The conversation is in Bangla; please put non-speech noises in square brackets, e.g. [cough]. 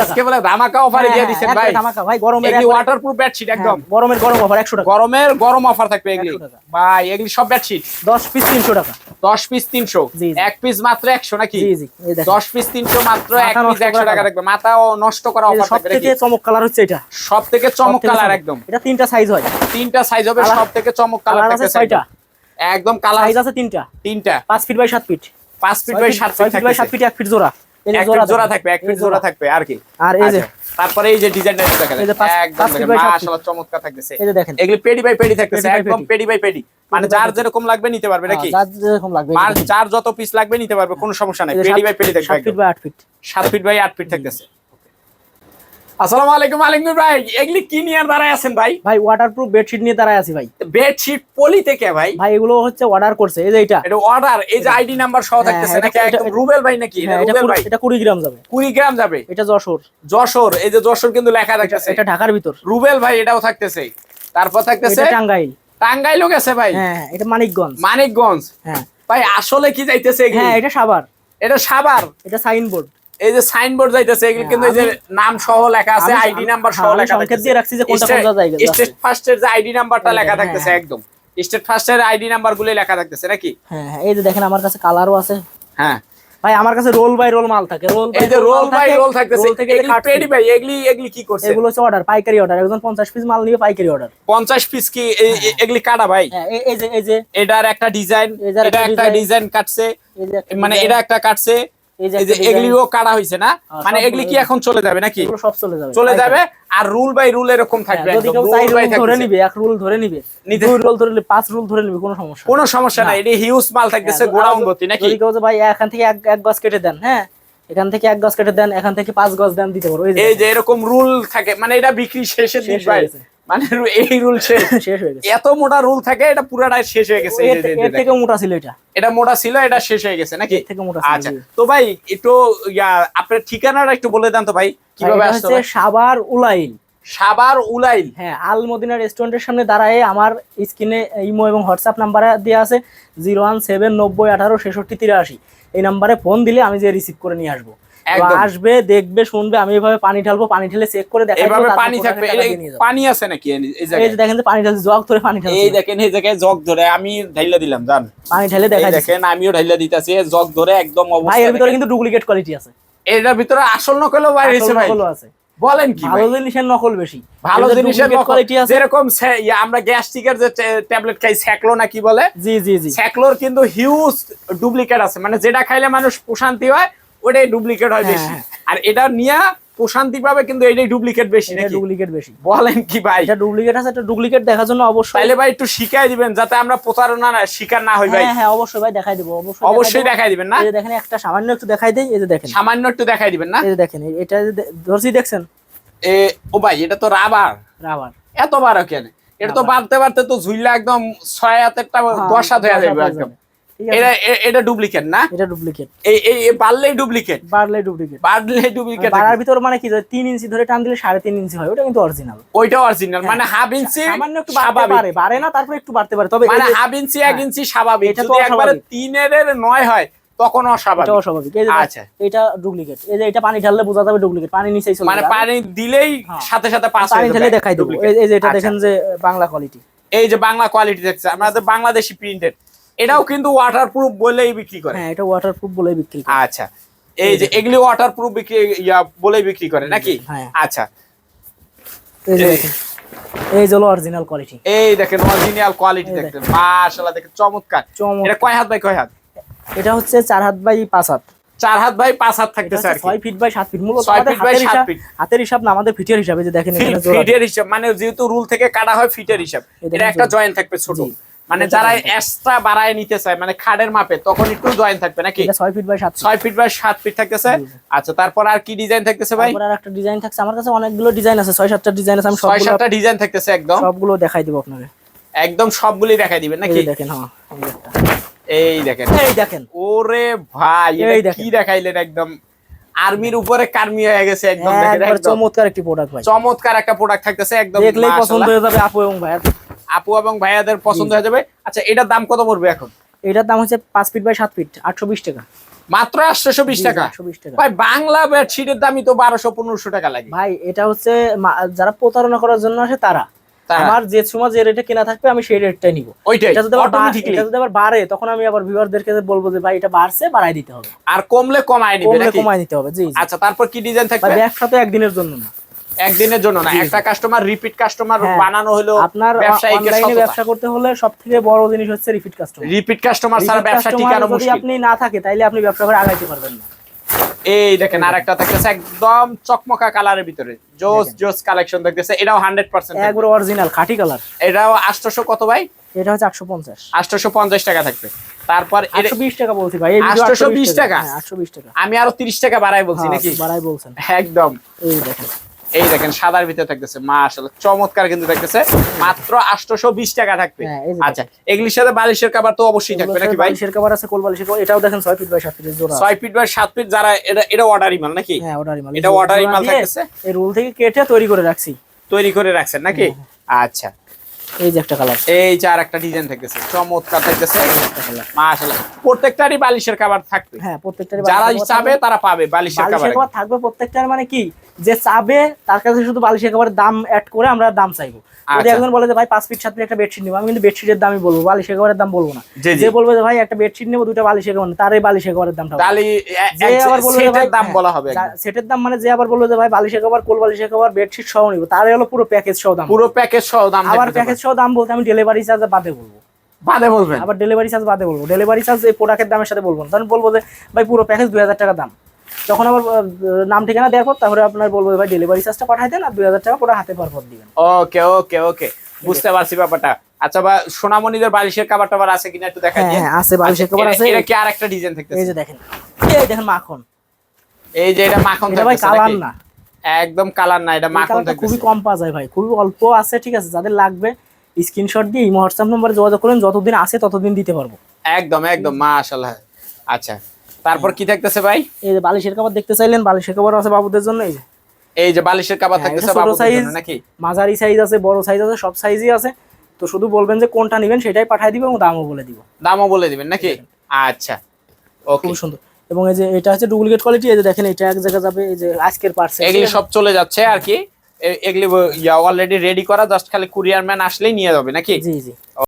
আজকে বলে ধামাকা অফারে দিয়ে দিচ্ছেন ভাই। ধামাকা। ভাই গরমের এগুলি ওয়াটারপ্রুফ বেডশিট একদম হ্যাঁ, গরমের গরম অফার একশো টাকা। গরমের গরম অফার থাকবে এগুলি। ভাই এগুলি সব বেডশিট দশ পিস তিনশো টাকা। দশ পিস তিনশো। জি, জি। এক পিস মাত্র একশো নাকি? জি জি এই দেখেন। দশ পিস তিনশো মাত্র এক পিস নষ্ট একশো করা টাকা টাকা। থাকবে। মাথা নষ্ট করা অফার থাকবে থেকে চমক কালার হচ্ছে এটা। সব থেকে চমক। কালার একদম। এটা তিনটা সাইজ হয়। তিনটা সাইজ হবে কালার- সব থেকে চমক কালার থাকবে ছয়টা। একদম কালার সাইজ আছে তিনটা। তিনটা। পাঁচ ফিট বাই সাত ফিট পাঁচ ফিট বাই সাত ছয় ফিট ফিট বাই সাত ফিট এক ফিট জোড়া। জোড়া থাকবে এক এই জোড়া থাকবে আর কি? আর এই যে আচ্ছা, তারপরে এই যে ডিজাইনটা দেখেন একদম সাত। মাশাআল্লাহ চমৎকার থাকতেছে। এই যে দেখেন। এগুলি পেডি বাই পেডি থাকতেছে একদম পেডি। Paddy by paddy. মানে যার যেরকম লাগবে নিতে পারবে নাকি? যার যেরকম লাগবে আর যার যত পিস লাগবে নিতে পারবে কোনো সমস্যা নাই। পেডি বাই পেডি থাকবে। By feet. বাই আট ফিট থাকতেছে। আসসালামু আলাইকুম আলিমুর ভাই। এগুলি কি নিয়ে দাঁড়ায় আছেন ভাই? ভাই ওয়াটারপ্রুফ বেডশিট নিয়ে দাঁড়ায় আছি ভাই। বেডশিট পলি থেকে ভাই? ভাই এগুলো হচ্ছে অর্ডার করছে এই যে এটা এটা অর্ডার এই যে আইডি নাম্বার সহ হ্যাঁ, থাকতেছে নাকি একদম রুবেল ভাই নাকি? হ্যাঁ, রুবেল কুড়ি- ভাই। এটা কুড়ি গ্রাম যাবে। কুড়ি গ্রাম যাবে? এটা যশোর। যশোর এই যে যশোর কিন্তু লেখা থাকতেছে। এটা ঢাকার ভিতর। রুবেল ভাই এটাও থাকতেছে। তারপর থাকতেছে এটা টাঙ্গাইল। টাঙ্গাইলও গেছে ভাই? হ্যাঁ হ্যাঁ, এটা মানিকগঞ্জ। মানিকগঞ্জ। হ্যাঁ। ভাই আসলে কি যাইতেছে হ্যাঁ এটা সাভার। এটা সাভার? এটা সাইনবোর্ড। এই যে সাইনবোর্ড যাইতেছে এগুলি হ্যাঁ, কিন্তু এই যে নাম সহ লেখা আছে আইডি নাম্বার সহ হ্যাঁ, লেখা সংকেত দিয়ে রাখছি যে কোনটা কোনটা জায়গা। স্টেট ফার্স্টের যে আইডি নাম্বারটা লেখা থাকতেছে হ্যাঁ, একদম। স্টেট ফার্স্টের আইডি নাম্বারগুলো লেখা থাকতেছে নাকি? হ্যাঁ এই যে দেখেন আমার কাছে কালারও আছে। হ্যাঁ। ভাই আমার কাছে রোল বাই রোল মাল থাকে রোল এই যে রোল বাই রোল থাকতেছে রোল থেকে এগুলি পেডি ভাই এগুলি এগুলি কি করছে? এগুলো হচ্ছে অর্ডার পাইকারি অর্ডার একজন পঞ্চাশ পিস মাল নিয়ে পাইকারি অর্ডার 50 পিস কি এগুলি কাটা ভাই? এই- যে এই যে এটার একটা ডিজাইন এটা একটা ডিজাইন কাটছে মানে এটা একটা কাটছে এগুলিও কাটা হয়েছে না? হ্যাঁ, মানে এগুলি কি এখন চলে যাবে নাকি? সব চলে যাবে। চলে যাবে আর রুল বাই রুল এরকম থাকবে হ্যাঁ, যদি কেউ চাই রুল ধরে নিবে এক রুল ধরে নিবে দুই রুল ধরে নিবে পাঁচ রুল ধরে নিবে কোনো সমস্যা কোনো সমস্যা নাই এটা হিউজ মাল থাকতেছে হ্যাঁ, গোড়াউন নাকি? যদি কেউ ভাই এখান থেকে এক এক গজ কেটে দেন হ্যাঁ? এখান থেকে এক গজ কেটে দেন এখান থেকে পাঁচ গজ দেন দিতে পারব এই যে এরকম রুল থাকে মানে এটা বিক্রি শেষের গেছে। মানে এই রুল [laughs] শেষ। শেষ হয়ে গেছে। এত মোটা রুল থাকে এটা পুরাটাই শেষ হয়ে গেছে এর থেকে। মোটা ছিল এটা। এটা মোটা ছিল এটা শেষ হয়ে গেছে নাকি? থেকে মোটা আচ্ছা তো ভাই একটু আপনার ঠিকানাটা একটু বলে দেন তো ভাই কীভাবে আসতে সাবার উলাইল। সাবার উলাইল। হ্যাঁ আল মদিনা রেস্টুরেন্টের সামনে দাঁড়ায় আমার স্ক্রিনে ইমো এবং হোয়াটসঅ্যাপ নাম্বারে দেওয়া আছে জিরো ওয়ান সেভেন নব্বই আঠারো ছেষট্টি তিরাশি। এই নাম্বারে ফোন দিলে আমি যে রিসিভ করে নিয়ে আসব। আসবে দেখবে শুনবে আমি এভাবে পানি ঢালবো পানি ঢেলে চেক করে দেখাবো পানি থাকবে। পানি আছে নাকি এই জায়গায়? দেখেন পানি ঢালছে জগ ধরে পানি ঢালছে। এই দেখেন এই জায়গায় জগ ধরে আমি ঢাইলা দিলাম জান। পানি ঢেলে দেখা দেখেন আমিও ঢাইলা দিতেছি জগ ধরে একদম ভাই এর ভিতরে কিন্তু ডুপ্লিকেট কোয়ালিটি আছে। এটার ভিতরে আসল নকলও বাইরে হয়েছে ভাই। আছে। বলেন কি ভালো জিনিসের নকল বেশি। ভালো জিনিসের কোয়ালিটি আছে। যেরকম আমরা গ্যাস্ট্রিকের যে ট্যাবলেট খাই স্যাকলো না কি বলে? জি জি জি। স্যাকলোর কিন্তু হিউজ ডুপ্লিকেট আছে। মানে যেটা খাইলে মানুষ প্রশান্তি হয় ওটাই ডুপ্লিকেট হয় বেশি। হ্যাঁ। আর এটা নিয়ে প্রশান্তি পাবে কিন্তু এটাই ডুপ্লিকেট বেশি নাকি? ডুপ্লিকেট বেশি। বলেন কি ভাই? এটা ডুপ্লিকেট আছে এটা ডুপ্লিকেট দেখার জন্য অবশ্যই তাইলে ভাই একটু শিখাই দিবেন যাতে আমরা প্রতারণা না শিকার না হই ভাই। হ্যাঁ হ্যাঁ অবশ্যই ভাই দেখাই দেবো অবশ্যই অবশ্যই দেখাই দিবেন না? এই যে দেখেন একটা সামান্য একটু দেখাই দেই এই যে দেখেন। সামান্য একটু দেখাই দিবেন না? এই যে দেখেন এটা ধরছি দেখছেন? এ ও ভাই এটা তো রাবার। রাবার। এত বারো কেন এটা তো বাড়তে বাড়তে তো ঝুইলা একদম ছয় হাতেরটা হ্যাঁ, দশ হাত হয়ে যাবে একদম। এটা এটা ডুপ্লিকেট না? এটা ডুপ্লিকেট এই এই ডুপ্লিকেট বাড়লে ডুপ্লিকেট ডুপ্লিকেট ভিতর মানে কি ধর তিন ইঞ্চি ধরে টান দিলে সাড়ে তিন ইঞ্চি হয় ওটা কিন্তু অরিজিনাল অরিজিনাল মানে হাফ ইঞ্চি সামান্য একটু বাড়তে পারে বাড়ে না তারপরে একটু বাড়তে পারে তবে মানে হাফ ইঞ্চি হ্যাঁ। ইঞ্চি স্বাভাবিক। এটা তো একবারে এর হয় তখন এটা অস্বাভাবিক। অস্বাভাবিক এই যে আচ্ছা। এটা ডুপ্লিকেট এই যে এটা পানি ঢাললে বোঝা যাবে ডুপ্লিকেট পানি নিচেই চলে মানে পানি দিলেই হ্যাঁ। সাথে সাথে পাস পানি হয়ে ঢেলে দেখাই দেবো। এই যে এটা আচ্ছা। দেখেন যে বাংলা কোয়ালিটি এই যে বাংলা কোয়ালিটি দেখছে আমাদের বাংলাদেশি প্রিন্টেড এটাও কিন্তু ওয়াটারপ্রুফ বলেই বিক্রি করে। হ্যাঁ এটা ওয়াটারপ্রুফ বলে বিক্রি করে। আচ্ছা এই যে এগুলি ওয়াটারপ্রুফ বিক্রি ইয়া বলেই বিক্রি করে নাকি? হ্যাঁ। আচ্ছা। এই হলো অরিজিনাল কোয়ালিটি এই দেখেন অরিজিনাল কোয়ালিটি এই দেখতেন মাশাআল্লাহ দেখেন চমৎকার। এটা কয় হাত বাই কয় হাত? এটা হচ্ছে চার হাত বাই পাঁচ হাত। চার হাত বাই পাঁচ হাত এটা থাকতেছে আর ছয় ফিট বাই সাত ফিট। মূলত হাতের হিসাব feet। হাতের হিসাব না আমাদের ফিটের হিসাবে যে দেখেন ফিটের হিসাব। মানে যেহেতু রুল থেকে কাটা হয় ফিটের হিসাব। এটা একটা জয়েন্ট। থাকবে ছোট। মানে যারা এক্সট্রা বাড়ায় নিতে চায় মানে খাড়ের মাপে তখন একটু জয়েন্ট থাকবে নাকি? ছয় ফিট বাই সাত feet। ছয় ফিট বাই সাত ফিট থাকতেছে। আচ্ছা তারপর আর কি ডিজাইন থাকতেছে ভাই? তারপরে আর একটা ডিজাইন থাকছে। আমার কাছে অনেকগুলো ডিজাইন আছে ছয় সাতটা ডিজাইন আছে আমি ছয় সাতটা ডিজাইন থাকতেছে একদম। সবগুলো দেখাই দিব আপনাকে। একদম সবগুলি দেখাই দিবেন নাকি? দেখেন হ্যাঁ এই দেখেন। এই দেখেন। ওরে ভাই এই এটা দেখেন। কি দেখাইলেন একদম? আর্মির উপরে কার্মি হয়ে গেছে একদম দেখেন চমৎকার একটি প্রোডাক্ট ভাই। চমৎকার একটা প্রোডাক্ট থাকতেছে একদম দেখলেই পছন্দ হয়ে যাবে আপু এবং ভাইয়ার। আপু এবং ভাইয়াদের পছন্দ হয়ে যাবে। আচ্ছা এটার দাম কত পড়বে এখন? এটার দাম হচ্ছে পাঁচ ফিট বাই সাত ফিট আটশো বিশ টাকা। মাত্র আটশোশো বিশ টাকা? ভাই বাংলা বেডশিটের দামই তো বারোশো পনেরোশো টাকা লাগে। ভাই এটা হচ্ছে যারা প্রতারণা করার জন্য আসে তারা? আমার যে সময় যে রেটে কেনা থাকবে আমি সেই রেটটাই নিব। ওইটাই এটা যদি আবার বা- এটা যদি আবার বাড়ে তখন আমি আবার ভিউয়ারদেরকে বলব যে ভাই এটা বাড়ছে বাড়াই দিতে হবে। আর কমলে কমায় নিবে কমাই দিতে হবে জি জি। আচ্ছা তারপর কি ডিজাইন থাকবে? ব্যবসা তো একদিনের জন্য না। একদিনের জন্য না একটা কাস্টমার রিপিট কাস্টমার হ্যাঁ। বানানো হলো আপনার অনলাইনে ব্যবসা করতে হলে সব থেকে বড় জিনিস হচ্ছে রিপিট কাস্টমার রিপিট কাস্টমার ছাড়া ব্যবসা টিকানো যদি মুশকিল। আপনি না থাকে তাইলে আপনি ব্যবসা করে আগাইতে পারবেন না। এই দেখেন আরেকটা থাকতেছে একদম চকমকা কালারের ভিতরে। জোস জোস কালেকশন দেখতেছে এটাও হান্ড্রেড পার্সেন্ট একবার অরিজিনাল খাঁটি কালার এটাও আটশোশো কত ভাই? এটা হচ্ছে একশো পঞ্চাশ। আটশোশো পঞ্চাশ টাকা থাকবে। তারপর এর- একশো বিশ টাকা বলছি ভাই এই video 820 টাকা? হ্যাঁ, একশো বিশ টাকা। আমি আরও তিরিশ টাকা বাড়াই বলছি হ্যাঁ, নাকি? বাড়াই বলছেন। একদম। এই দেখেন। এই দেখেন সাদার ভিতরে থাকতেছে মাশাআল্লাহ চমৎকার কিন্তু থাকতেছে। মাত্র আটশোশো বিশ টাকা থাকবে। হ্যাঁ, আচ্ছা এগুলির সাথে বালিশের কাবার তো অবশ্যই থাকবে নাকি ভাই? বালিশের কভার আছে কোল বালিশের এটাও দেখেন ছয় ফিট বাই সাত ফিটের জোড়া। ছয় ফিট বাই সাত ফিট যারা এটা এটা অর্ডারই মাল নাকি? হ্যাঁ অর্ডারই মাল। এটা ই মাল থাকতেছে? এই রুল থেকে কেটে তৈরি করে রাখছি। তৈরি করে রাখছেন নাকি? হ্যাঁ, আচ্ছা। এই যে একটা কালার এই যে আর একটা ডিজাইন থাকতেছে চমৎকার থাকতেছে। মাশাআল্লাহ প্রত্যেকটারই বালিশের কাবার থাকবে। হ্যাঁ প্রত্যেকটারই যারা চাবে তারা পাবে বালিশের কাবার কভার থাকবে প্রত্যেকটার মানে কি? যে চাবে তার কাছে শুধু বালিশের কভারের দাম অ্যাড করে আমরা দাম চাইব। যদি আচ্ছা। একজন বলে যে ভাই পাঁচ ফিট সাত ফিট একটা বেডশিট নিবো। আমি কিন্তু বেডশিটের দামই বলব বালিশের কভারের দাম বলব না। যে বলবে যে ভাই একটা বেডশিট নেব দুটো বালিশের কভার তার এই বালিশের কভারের দামটা যে আবার বলবে ভাই সেটের দাম বলা হবে সেটের দাম মানে যে আবার বলবে যে ভাই বালিশের কভার কোল বালিশের কভার বেডশিট সহ নিবো। তার হলো পুরো প্যাকেজ সহ দাম। পুরো প্যাকেজ সহ দাম আবার প্যাকেজ সহ দাম বলতে আমি ডেলিভারি চার্জ বাদে বলব। বাদে বলবেন? আবার ডেলিভারি চার্জ বাদে বলব। ডেলিভারি চার্জ এই প্রোডাক্টের দামের সাথে বলব না। তখন বলব যে ভাই পুরো প্যাকেজ দুই হাজার টাকা দাম। তখন আবার নাম ঠিকানা দেওয়ার পর তারপরে আপনার বলব ভাই ডেলিভারি চার্জটা পাঠাই দেন আর দুই হাজার টাকা পুরো হাতে পর পর দিবেন। ওকে ওকে ওকে বুঝতে পারছি ব্যাপারটা। আচ্ছা বা সোনামণিদের বালিশের কাবার টাবার আছে কিনা একটু দেখা হ্যাঁ হ্যাঁ আছে বালিশের কভার আছে। এটা কি আরেকটা ডিজাইন এই যে দেখেন এই দেখেন মাখন। এই যে এটা মাখন এটা ভাই কালার না। একদম কালার না এটা এই মাখন কালারটা খুবই কম পাওয়া যায় ভাই খুবই অল্প আছে ঠিক আছে যাদের লাগবে স্ক্রিনশট দিয়ে ইমো হোয়াটসঅ্যাপ নম্বরে যোগাযোগ করেন যতদিন আছে ততদিন দিতে পারব। একদম একদম মাশাআল্লাহ। আচ্ছা তারপর কি থাকতেছে ভাই? এই যে বালিশের কভার দেখতে চাইলেন বালিশের কভার আছে বাবুদের জন্য এই যে। এই যে বালিশের হ্যাঁ, থাকতেছে বাবুদের জন্য নাকি? মাঝারি সাইজ আছে বড় সাইজ আছে সব সাইজই আছে। তো শুধু বলবেন যে কোনটা নেবেন সেটাই পাঠিয়ে দিব এবং দামও বলে দিব। দামও বলে দিবেন নাকি? আচ্ছা ওকে খুব সুন্দর। এবং এই যে এটা হচ্ছে ডুপ্লিকেট কোয়ালিটি এই যে দেখেন এটা এক জায়গায় যাবে এই যে আজকের পার্সেল এগুলি সব চলে যাচ্ছে আর কি। এগুলি অলরেডি রেডি করা জাস্ট খালি কুরিয়ার ম্যান আসলেই নিয়ে যাবে নাকি? জি জি।